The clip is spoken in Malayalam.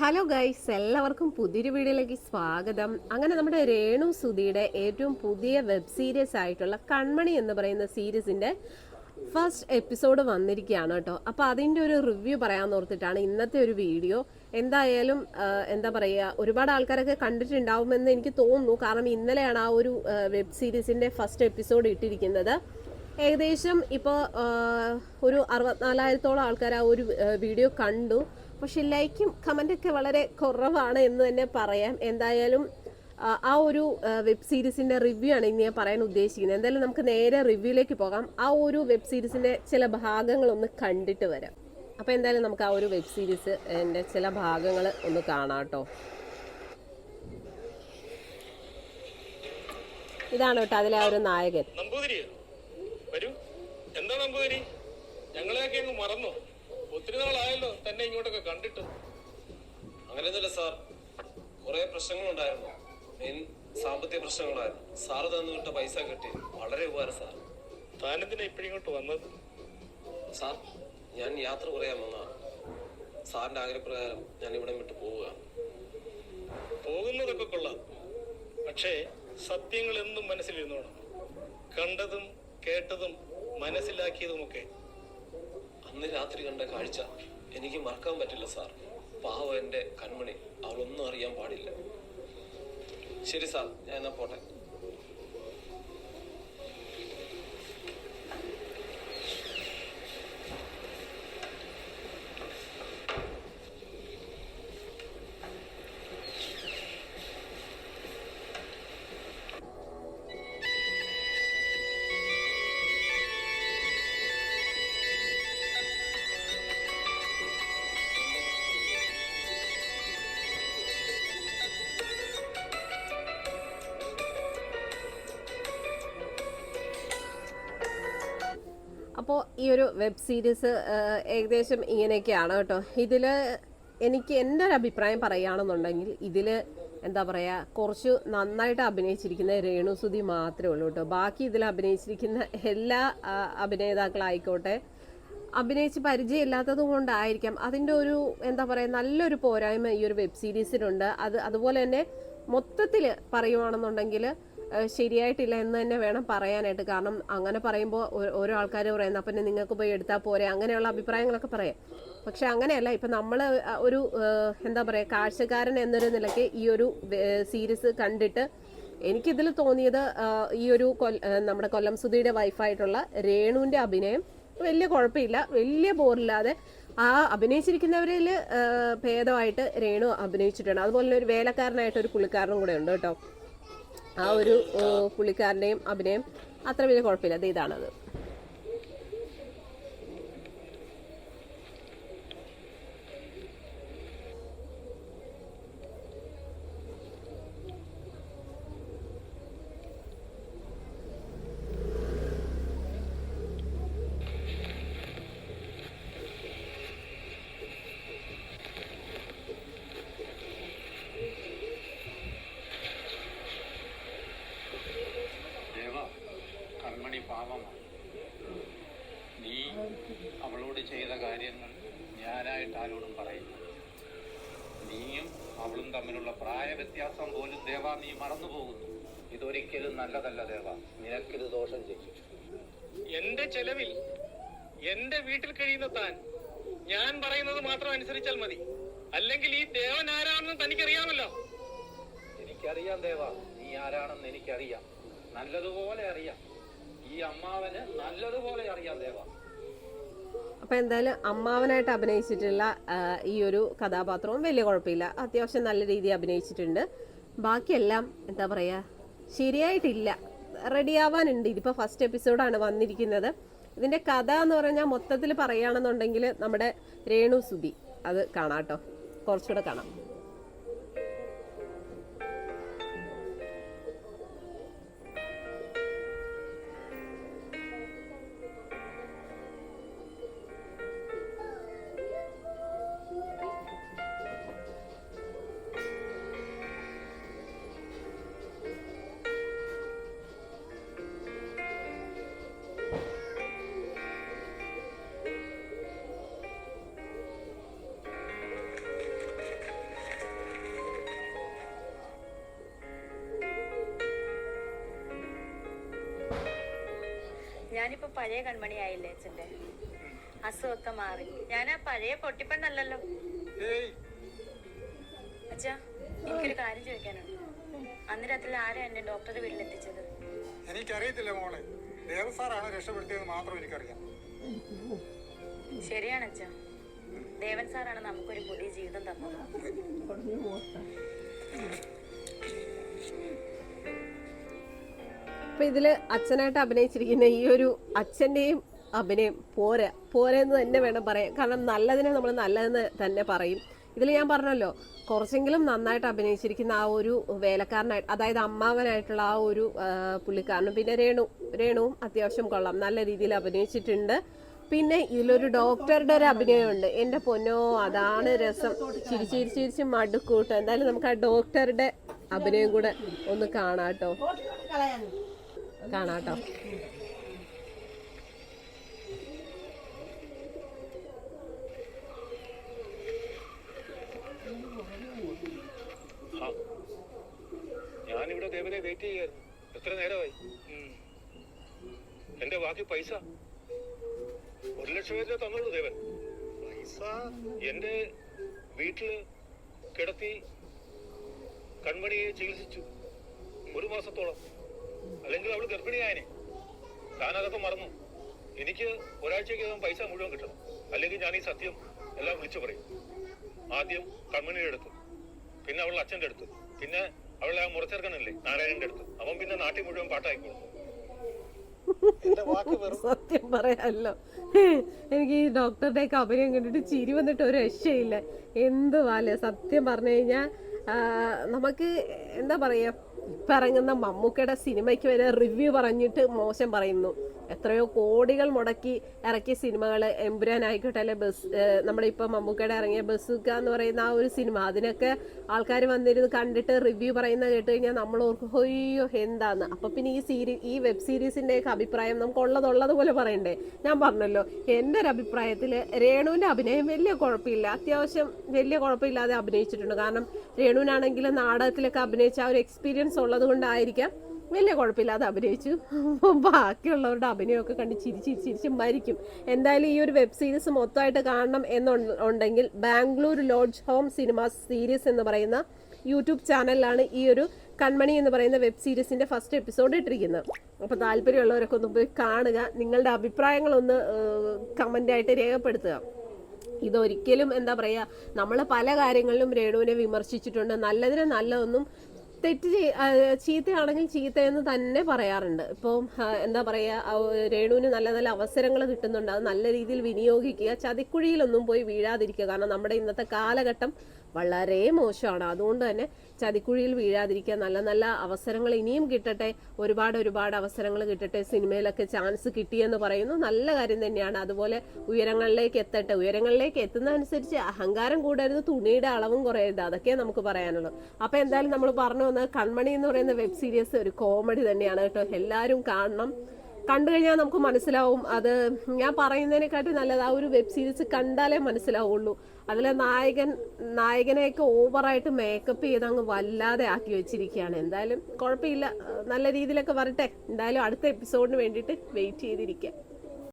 ഹലോ ഗൈസ് എല്ലാവർക്കും പുതിയൊരു വീഡിയോയിലേക്ക് സ്വാഗതം. അങ്ങനെ നമ്മുടെ രേണു സുധിയുടെ ഏറ്റവും പുതിയ വെബ് സീരീസ് ആയിട്ടുള്ള കൺമണി എന്ന് പറയുന്ന സീരീസിന്റെ ഫസ്റ്റ് എപ്പിസോഡ് വന്നിരിക്കുകയാണ് കേട്ടോ. അപ്പോൾ അതിന്റെ ഒരു റിവ്യൂ പറയാൻ ഓർത്തിട്ടാണ് ഇന്നത്തെ ഒരു വീഡിയോ. എന്തായാലും എന്താ പറയുക ഒരുപാട് ആൾക്കാരൊക്കെ കണ്ടിട്ടുണ്ടാവുമെന്ന് എനിക്ക് തോന്നുന്നു. കാരണം ഇന്നലെയാണ് ആ ഒരു വെബ് സീരീസിന്റെ ഫസ്റ്റ് എപ്പിസോഡ് ഇട്ടിരിക്കുന്നത്. ഏകദേശം ഇപ്പോൾ ഒരു അറുപത്തിനാലായിരത്തോളം ആൾക്കാർ ആ ഒരു വീഡിയോ കണ്ടു. പക്ഷെ ലൈക്കും കമന്റൊക്കെ വളരെ കുറവാണ് എന്ന് തന്നെ പറയാം. എന്തായാലും ആ, ഒരു വെബ് സീരീസിന്റെ റിവ്യൂ ആണ് ഇനി ഞാൻ പറയാൻ ഉദ്ദേശിക്കുന്നത്. എന്തായാലും നമുക്ക് നേരെ റിവ്യൂയിലേക്ക് പോകാം. ആ ഒരു വെബ് സീരീസിന്റെ ചില ഭാഗങ്ങളൊന്ന് കണ്ടിട്ട് വരാം. അപ്പോൾ എന്തായാലും നമുക്ക് ആ ഒരു വെബ് സീരീസ് എന്റെ ചില ഭാഗങ്ങൾ ഒന്ന് കാണാം കേട്ടോ. ഇതാണ് കേട്ടോ അതിലെ ആ ഒരു നായകൻ. നമ്പൂതിരി വരൂ. എന്താ നമ്പൂതിരി? ഞങ്ങളെയൊക്കെ മറന്നോ? ഒത്തിരി നാളായല്ലോ തന്നെ ഇങ്ങോട്ടൊക്കെ കണ്ടിട്ട്. അങ്ങനെയൊന്നുമില്ല സാർ. കുറെ പ്രശ്നങ്ങളുണ്ടായിരുന്നു. മെയിൻ സാമ്പത്തിക പ്രശ്നങ്ങളായിരുന്നു. സാറ് തന്നു വിട്ട പൈസ കിട്ടി. വളരെ ഉപകാരം സാർ. താനെന്തിനാ ഇപ്പോഴിങ്ങോട്ട് വന്നത്? സാർ ഞാൻ യാത്ര പറയാൻ വന്നതാണ് സാറിന്റെ ആഗ്രഹപ്രകാരം ഞാൻ ഇവിടെ വിട്ട് പോവുക. പോകുന്നതൊക്കെ കൊള്ളാം. പക്ഷേ സത്യങ്ങൾ എന്നും മനസ്സിലിരുന്നോണം. കണ്ടതും കേട്ടതും മനസ്സിലാക്കിയതുമൊക്കെ അന്ന് രാത്രി കണ്ട കാഴ്ച എനിക്ക് മറക്കാൻ പറ്റില്ല സാർ. പാവ എന്റെ കൺമണി. അവളൊന്നും അറിയാൻ പാടില്ല. ശരി സാർ ഞാൻ എന്നാ പോട്ടെ. അപ്പോൾ ഈ ഒരു വെബ് സീരീസ് ഏകദേശം ഇങ്ങനെയൊക്കെയാണ് കേട്ടോ. ഇതിൽ എനിക്ക് എന്റെ ഒരു അഭിപ്രായം പറയുകയാണെന്നുണ്ടെങ്കിൽ ഇതിൽ എന്താ പറയുക കുറച്ച് നന്നായിട്ട് അഭിനയിച്ചിരിക്കുന്ന രേണുസുതി മാത്രമേ ഉള്ളൂ കേട്ടോ. ബാക്കി ഇതിൽ അഭിനയിച്ചിരിക്കുന്ന എല്ലാ അഭിനേതാക്കളായിക്കോട്ടെ അഭിനയിച്ച് പരിചയമില്ലാത്തത് കൊണ്ടായിരിക്കാം. അതിന്റെ ഒരു എന്താ പറയുക നല്ലൊരു പോരായ്മ ഈ ഒരു വെബ് സീരീസിലുണ്ട് അത് അതുപോലെ തന്നെ മൊത്തത്തിൽ പറയുവാണെന്നുണ്ടെങ്കിൽ ശരിയായിട്ടില്ല എന്ന് തന്നെ വേണം പറയാനായിട്ട്. കാരണം അങ്ങനെ പറയുമ്പോൾ ഓരോ ആൾക്കാർ പറയുന്നത് അപ്പം നിങ്ങൾക്ക് പോയി എടുത്താൽ പോരെ. അങ്ങനെയുള്ള അഭിപ്രായങ്ങളൊക്കെ പറയാം. പക്ഷെ അങ്ങനെയല്ല ഇപ്പം നമ്മൾ ഒരു എന്താ പറയുക കാഴ്ചക്കാരൻ എന്നൊരു നിലയ്ക്ക് ഈ ഒരു സീരീസ് കണ്ടിട്ട് എനിക്കിതിൽ തോന്നിയത് ഈ ഒരു നമ്മുടെ കൊല്ലം സുധിയുടെ വൈഫായിട്ടുള്ള രേണുവിന്റെ അഭിനയം. വലിയ കുഴപ്പമില്ല വലിയ ബോറില്ലാതെ ആ അഭിനയിച്ചിരിക്കുന്നവരിൽ ഭേദമായിട്ട് രേണു അഭിനയിച്ചിട്ടുണ്ട്. അതുപോലെ ഒരു വേലക്കാരനായിട്ട് ഒരു പുള്ളിക്കാരനും കൂടെ ഉണ്ട് കേട്ടോ. ആ ഒരു പുള്ളിക്കാരന്റെയും അഭിനയം അത്ര വലിയ കുഴപ്പമില്ല. അത് ഇതാണത്. പാവമാണ് നീ അവളോട് ചെയ്ത കാര്യങ്ങൾ ഞാനായിട്ട് ആരോടും പറയുന്നു നീയും അവളും തമ്മിലുള്ള പ്രായ വ്യത്യാസം പോലും ദേവ നീ മറന്നു പോകുന്നു ഇതൊരിക്കലും നല്ലതല്ല ദേവ. നിനക്കിത് ദോഷം ചെയ്യും എന്റെ ചെലവിൽ എന്റെ വീട്ടിൽ കഴിയുന്ന താൻ ഞാൻ പറയുന്നത് മാത്രം അനുസരിച്ചാൽ മതി. അല്ലെങ്കിൽ ഈ ദേവൻ ആരാണെന്ന് തനിക്കറിയാമല്ലോ. എനിക്കറിയാം ദേവ. നീ ആരാണെന്ന് എനിക്കറിയാം. നല്ലതുപോലെ അറിയാം. ഈ അമ്മാവന് നല്ലതുപോലെ അറിയാം ദേവ. അപ്പോൾ എന്തായാലും അമ്മാവനായിട്ട് അഭിനയിച്ചിട്ടുള്ള ഈ ഒരു കഥാപാത്രവും വലിയ കുഴപ്പമില്ല. അത്യാവശ്യം നല്ല രീതിയിൽ അഭിനയിച്ചിട്ടുണ്ട്. ബാക്കിയെല്ലാം എന്താ പറയുക ശരിയായിട്ടില്ല. റെഡിയാവാനുണ്ട് ഇതിപ്പോൾ ഫസ്റ്റ് എപ്പിസോഡാണ് വന്നിരിക്കുന്നത്. ഇതിന്റെ കഥ എന്ന് പറഞ്ഞാൽ മൊത്തത്തിൽ പറയുകയാണെന്നുണ്ടെങ്കിൽ നമ്മുടെ രേണു സുധി. അത് കാണാം കേട്ടോ. കുറച്ചുകൂടെ കാണാം. ഞാനിപ്പോ പഴയ കൺമണി ആയില്ലേ അച്ഛന്റെ അസുഖമൊക്കെ മാറി. ഞാൻ ആ പഴയ പൊട്ടിപ്പെണ്ണല്ലോ ഏയ്. അച്ഛാ എനിക്കൊരു കാര്യം ചോദിക്കാനുണ്ട്. അന്ന് രാത്രി ആരാ എന്നെ ഡോക്ടറുടെ വീട്ടിലെത്തിച്ചത്? എനിക്കറിയത്തില്ല മോളെ. ദേവ സാറാണ് രക്ഷപ്പെടുത്തിയത് മാത്രം എനിക്കറിയാം. ശരിയാണ് അച്ഛാ. ദേവൻ സാറാണ് നമുക്കൊരു പുതിയ ജീവിതം തന്നത്. അപ്പൊ ഇതിൽ അച്ഛനായിട്ട് അഭിനയിച്ചിരിക്കുന്ന ഈ ഒരു അച്ഛന്റെയും അഭിനയം പോരാ പോരാ എന്ന് തന്നെ വേണം പറയാൻ. കാരണം നല്ലതിനെ നമ്മൾ നല്ലതെന്ന് തന്നെ പറയും. ഇതിൽ ഞാൻ പറഞ്ഞല്ലോ കുറച്ചെങ്കിലും നന്നായിട്ട് അഭിനയിച്ചിരിക്കുന്ന ആ ഒരു വേലക്കാരനായിട്ട് അതായത് അമ്മാവനായിട്ടുള്ള ആ ഒരു പുള്ളിക്കാരനും പിന്നെ രേണു രേണുവും അത്യാവശ്യം കൊള്ളാം നല്ല രീതിയിൽ അഭിനയിച്ചിട്ടുണ്ട്. പിന്നെ ഇതിലൊരു ഡോക്ടറുടെ ഒരു അഭിനയമുണ്ട്. എന്റെ പൊന്നോ അതാണ് രസം. ചിരിച്ച് ചിരിച്ച് ചിരിച്ച് മടുക്കൂട്ടോ. എന്തായാലും നമുക്ക് ആ ഡോക്ടറുടെ അഭിനയം കൂടെ ഒന്ന് കാണാട്ടോ കാണാട്ടോ. ഞാനിവിടെ ദേവനെ വെയിറ്റ് ചെയ്യായിരുന്നു. എത്ര നേരമായി? എന്റെ ബാക്കി പൈസ? ഒരു ലക്ഷം രൂപ തന്നുള്ളൂ ദേവൻ. പൈസ? എന്റെ വീട്ടിൽ കിടത്തി കൺമണിയെ ചികിത്സിച്ചു. ഒരു മാസത്തോളം. അല്ലെങ്കിൽ അവൾ ഗർഭിണിയായനെ. താനതൊക്കെ മറന്നു. എനിക്ക് ഒരാഴ്ചക്കകം പൈസ മുഴുവൻ കിട്ടണം. അല്ലെങ്കിൽ ഞാൻ ഈ സത്യം എല്ലാം വിളിച്ചു പറയും. ആദ്യം കൺമണിയുടെ അടുത്ത് പിന്നെ അവളുടെ അച്ഛന്റെ അടുത്ത്. പിന്നെ അവളെ ആ നാരായണന്റെ അടുത്ത്. അവൻ പിന്നെ നാട്ടിൽ മുഴുവൻ പാട്ടായിക്കോളും സത്യം പറയാല്ലോ എനിക്ക് ഈ ഡോക്ടറുടെ ഒക്കെ അഭിനയം കണ്ടിട്ട് ചിരി വന്നിട്ട് ഒരു രക്ഷയില്ല. എന്തുവാല്ലേ സത്യം പറഞ്ഞു കഴിഞ്ഞാൽ നമുക്ക് എന്താ പറയാ ഇറങ്ങുന്ന മമ്മൂക്കയുടെ സിനിമയ്ക്ക് വരെ റിവ്യൂ പറഞ്ഞിട്ട് മോശം പറയുന്നു. എത്രയോ കോടികൾ മുടക്കി ഇറക്കിയ സിനിമകൾ എമ്പുരാൻ ആയിക്കോട്ടെ അല്ലെ ബസ് നമ്മുടെ ഇപ്പം മമ്മൂക്കയുടെ ഇറങ്ങിയ ബസുക്ക എന്ന് പറയുന്ന ആ ഒരു സിനിമ. അതിനൊക്കെ ആൾക്കാർ വന്നിരുന്ന് കണ്ടിട്ട് റിവ്യൂ പറയുന്ന കേട്ട് കഴിഞ്ഞാൽ നമ്മൾ ഓർക്കും അയ്യോ എന്താന്ന്? അപ്പൊ പിന്നെ ഈ സീരി ഈ വെബ് സീരീസിന്റെ ഒക്കെ അഭിപ്രായം നമുക്ക് ഉള്ളതുള്ളത് പോലെ പറയണ്ടേ? ഞാൻ പറഞ്ഞല്ലോ എന്റെ ഒരു അഭിപ്രായത്തിൽ രേണുവിന്റെ അഭിനയം വലിയ കുഴപ്പമില്ല. അത്യാവശ്യം വലിയ കുഴപ്പമില്ലാതെ അഭിനയിച്ചിട്ടുണ്ട്. കാരണം രേണുവിനാണെങ്കിൽ നാടകത്തിലൊക്കെ അഭിനയിച്ച ആ ഒരു എക്സ്പീരിയൻസ് ഉള്ളത് കൊണ്ടായിരിക്കാം വലിയ കുഴപ്പമില്ലാതെ അഭിനയിച്ചു. ബാക്കിയുള്ളവരുടെ അഭിനയമൊക്കെ കണ്ട് ചിരിച്ച് ചിരി ചിരിച്ച് മരിക്കും. എന്തായാലും ഈ ഒരു വെബ് സീരീസ് മൊത്തമായിട്ട് കാണണം എന്നുണ്ടെങ്കിൽ Bangalore lodge home cinemas series എന്ന് പറയുന്ന യൂട്യൂബ് ചാനലിലാണ് ഈ ഒരു കൺമണി എന്ന് പറയുന്ന വെബ് സീരീസിന്റെ ഫസ്റ്റ് എപ്പിസോഡ് ഇട്ടിരിക്കുന്നത്. അപ്പോൾ താല്പര്യമുള്ളവരൊക്കെ ഒന്ന് പോയി കാണുക. നിങ്ങളുടെ അഭിപ്രായങ്ങളൊന്ന് കമന്റായിട്ട് രേഖപ്പെടുത്തുക. ഇതൊരിക്കലും എന്താ പറയുക നമ്മൾ പല കാര്യങ്ങളിലും രേണുവിനെ വിമർശിച്ചിട്ടുണ്ട്. നല്ലതിനെ നല്ലതൊന്നും തെറ്റ് ചീത്തയാണെങ്കിൽ ചീത്തയെന്ന് തന്നെ പറയാറുണ്ട്. ഇപ്പോൾ എന്താ പറയുക രേണുവിന് നല്ല നല്ല അവസരങ്ങൾ കിട്ടുന്നുണ്ട്. അത് നല്ല രീതിയിൽ വിനിയോഗിക്കുക ചതിക്കുഴിയിലൊന്നും പോയി വീഴാതിരിക്കുക. കാരണം നമ്മുടെ ഇന്നത്തെ കാലഘട്ടം വളരെ മോശമാണ്. അതുകൊണ്ട് തന്നെ ചതിക്കുഴിയിൽ വീഴാതിരിക്കുക നല്ല നല്ല അവസരങ്ങൾ ഇനിയും കിട്ടട്ടെ. ഒരുപാട് ഒരുപാട് അവസരങ്ങൾ കിട്ടട്ടെ. സിനിമയിലൊക്കെ ചാൻസ് കിട്ടിയെന്ന് പറയുന്നു. നല്ല കാര്യം തന്നെയാണ്. അതുപോലെ ഉയരങ്ങളിലേക്ക് എത്തട്ടെ. ഉയരങ്ങളിലേക്ക് എത്തുന്നതനുസരിച്ച് അഹങ്കാരം കൂടരുത്. തുണിയുടെ അളവും കുറയരുത്. അതൊക്കെ നമുക്ക് പറയാനുള്ളൂ. അപ്പൊ എന്തായാലും നമ്മൾ പറഞ്ഞു വന്നത് കൺമണി എന്ന് പറയുന്ന വെബ് സീരീസ് ഒരു കോമഡി തന്നെയാണ് കേട്ടോ. എല്ലാവരും കാണണം. കണ്ടു കഴിഞ്ഞാൽ നമുക്ക് മനസ്സിലാവും. അത് ഞാൻ പറയുന്നതിനെക്കാട്ടും നല്ലത് ആ ഒരു വെബ് സീരീസ് കണ്ടാലേ മനസ്സിലാവുള്ളൂ. അതിലെ നായകൻ നായകനെയൊക്കെ ഓവറായിട്ട് മേക്കപ്പ് ചെയ്ത് അങ്ങ് വല്ലാതെ ആക്കി വെച്ചിരിക്കുകയാണ്. എന്തായാലും കുഴപ്പമില്ല. നല്ല രീതിയിലൊക്കെ വരട്ടെ. എന്തായാലും അടുത്ത എപ്പിസോഡിന് വേണ്ടിയിട്ട് വെയിറ്റ് ചെയ്തിരിക്കുക